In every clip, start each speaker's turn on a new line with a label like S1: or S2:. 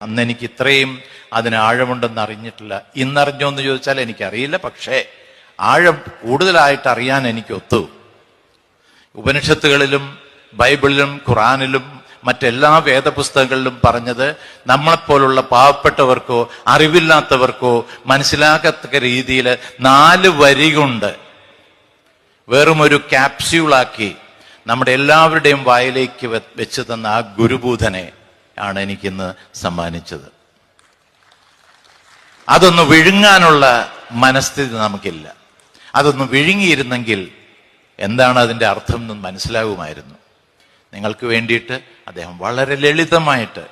S1: അന്ന് എനിക്ക് ഇത്രയും അതിന് ആഴമുണ്ടെന്ന് അറിഞ്ഞിട്ടില്ല. ഇന്നറിഞ്ഞോ എന്ന് ചോദിച്ചാൽ എനിക്കറിയില്ല പക്ഷേ ആഴം കൂടുതലായിട്ട് അറിയാൻ എനിക്ക് ഒത്തു ഉപനിഷത്തുകളിലും ബൈബിളിലും ഖുറാനിലും മറ്റെല്ലാ വേദപുസ്തകങ്ങളിലും പറഞ്ഞത് നമ്മളെപ്പോലുള്ള പാവപ്പെട്ടവർക്കോ അറിവില്ലാത്തവർക്കോ മനസ്സിലാക്കത്തക്ക രീതിയിൽ നാല് വരി കൊണ്ട് വെറും ഒരു ക്യാപ്സ്യൂളാക്കി നമ്മുടെ എല്ലാവരുടെയും വായിലേക്ക് വെച്ചു തന്ന ആ ഗുരുബൂധനെ ആണ് എനിക്കിന്ന് സമ്മാനിച്ചത്. അതൊന്ന് വിഴുങ്ങാനുള്ള മനസ്ഥിതി നമുക്കില്ല. അതൊന്ന് വിഴുങ്ങിയിരുന്നെങ്കിൽ എന്താണ് അതിന്റെ അർത്ഥം എന്ന് മനസ്സിലാകുമായിരുന്നു. നിങ്ങൾക്ക് വേണ്ടിയിട്ട് അദ്ദേഹം വളരെ ലളിതമായിട്ട്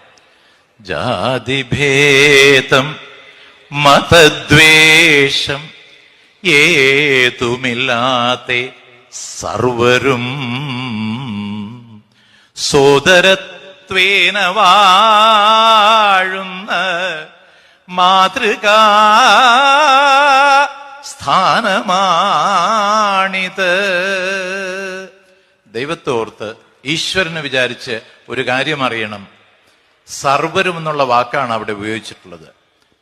S1: ജാതിഭേദം മതദ്വേഷം ഏതുമില്ലാതെ സർവരും സോദരത്വേന വാഴുന്ന മാതൃകാ സ്ഥാനമാണിത്. ദൈവത്തോർത്ത് ഈശ്വരനെ വിചാരിച്ച് ഒരു കാര്യം അറിയണം. സർവരും എന്നുള്ള വാക്കാണ് അവിടെ ഉപയോഗിച്ചിട്ടുള്ളത്.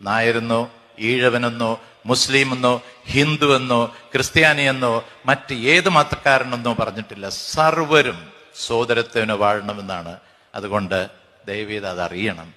S1: നായരെന്നോ ഈഴവനെന്നോ മുസ്ലിം എന്നോ ഹിന്ദു എന്നോ ക്രിസ്ത്യാനി എന്നോ മറ്റ് ഏത് മതക്കാരനെന്നോ പറഞ്ഞിട്ടില്ല. സർവരും സോദരത്വന് വാഴണമെന്നാണ് അതുകൊണ്ട് ദയവീത് അത് അറിയണം